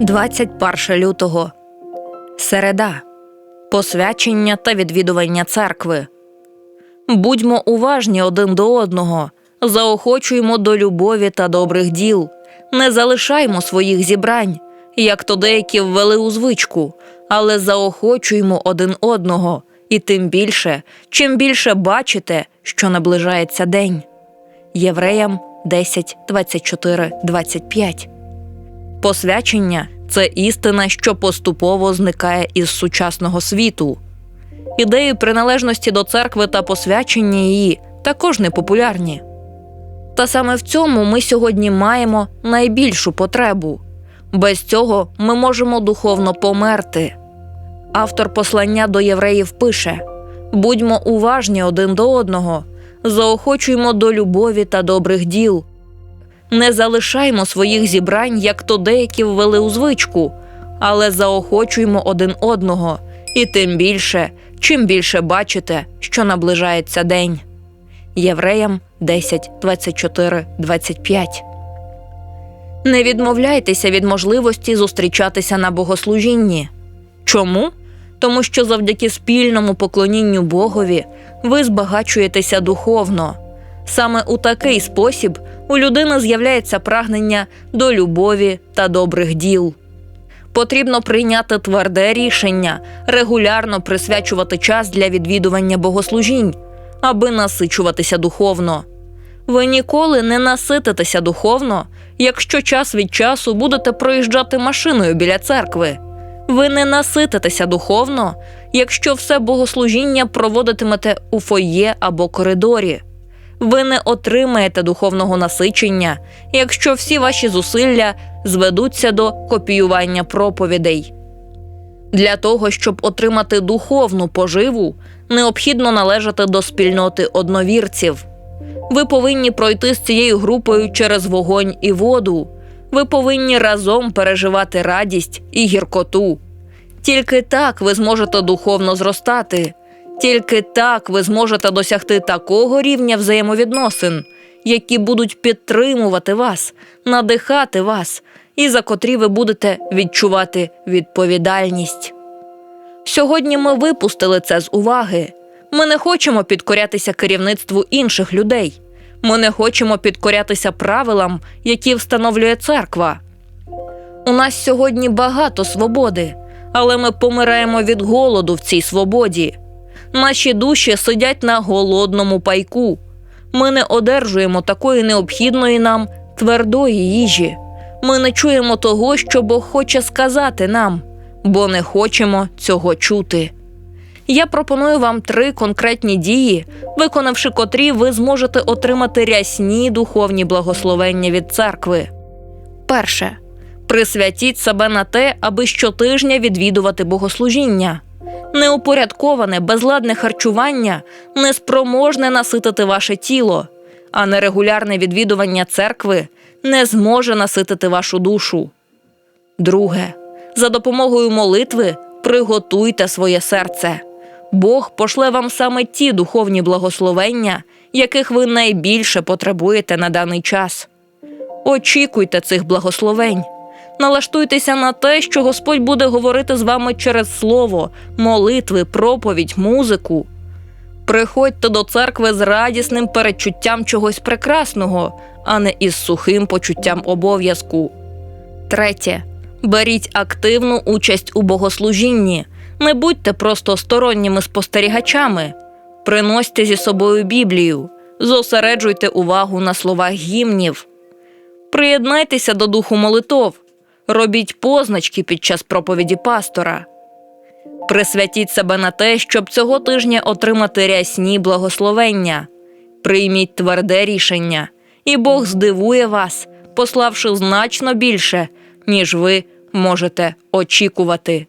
21 лютого. Середа. Посвячення та відвідування церкви. Будьмо уважні один до одного, заохочуємо до любові та добрих діл, не залишаймо своїх зібрань, як то деякі ввели у звичку, але заохочуємо один одного, і тим більше, чим більше бачите, що наближається день. Євреям 10, 24, 25 Посвячення це істина, що поступово зникає із сучасного світу. Ідеї приналежності до церкви та посвячення її також непопулярні. Та саме в цьому ми сьогодні маємо найбільшу потребу. Без цього ми можемо духовно померти. Автор послання до євреїв пише: будьмо уважні один до одного, заохочуємо до любові та добрих діл. Не залишаймо своїх зібрань, як то деякі ввели у звичку, але заохочуємо один одного, і тим більше, чим більше бачите, що наближається день. Євреям 10, 24, 25 Не відмовляйтеся від можливості зустрічатися на богослужінні. Чому? Тому що завдяки спільному поклонінню Богові ви збагачуєтеся духовно. Саме у такий спосіб у людини з'являється прагнення до любові та добрих діл. Потрібно прийняти тверде рішення регулярно присвячувати час для відвідування богослужінь, аби насичуватися духовно. Ви ніколи не насититеся духовно, якщо час від часу будете проїжджати машиною біля церкви. Ви не насититеся духовно, якщо все богослужіння проводитимете у фоє або коридорі. Ви не отримаєте духовного насичення, якщо всі ваші зусилля зведуться до копіювання проповідей. Для того, щоб отримати духовну поживу, необхідно належати до спільноти одновірців. Ви повинні пройти з цією групою через вогонь і воду. Ви повинні разом переживати радість і гіркоту. Тільки так ви зможете духовно зростати. Тільки так ви зможете досягти такого рівня взаємовідносин, які будуть підтримувати вас, надихати вас, і за котрі ви будете відчувати відповідальність. Сьогодні ми випустили це з уваги. Ми не хочемо підкорятися керівництву інших людей. Ми не хочемо підкорятися правилам, які встановлює церква. У нас сьогодні багато свободи, але ми помираємо від голоду в цій свободі. Наші душі сидять на голодному пайку. Ми не одержуємо такої необхідної нам твердої їжі. Ми не чуємо того, що Бог хоче сказати нам, бо не хочемо цього чути. Я пропоную вам три конкретні дії, виконавши котрі ви зможете отримати рясні духовні благословення від церкви. Перше. Присвятіть себе на те, аби щотижня відвідувати богослужіння. Неупорядковане, безладне харчування неспроможне наситити ваше тіло, а нерегулярне відвідування церкви не зможе наситити вашу душу. Друге, за допомогою молитви приготуйте своє серце. Бог пошле вам саме ті духовні благословення, яких ви найбільше потребуєте на даний час. Очікуйте цих благословень. Налаштуйтеся на те, що Господь буде говорити з вами через слово, молитви, проповідь, музику. Приходьте до церкви з радісним передчуттям чогось прекрасного, а не із сухим почуттям обов'язку. Третє. Беріть активну участь у богослужінні. Не будьте просто сторонніми спостерігачами. Приносьте зі собою Біблію, зосереджуйте увагу на словах гімнів. Приєднайтеся до духу молитов, робіть позначки під час проповіді пастора. Присвятіть себе на те, щоб цього тижня отримати рясні благословення. Прийміть тверде рішення, і Бог здивує вас, пославши значно більше, ніж ви можете очікувати.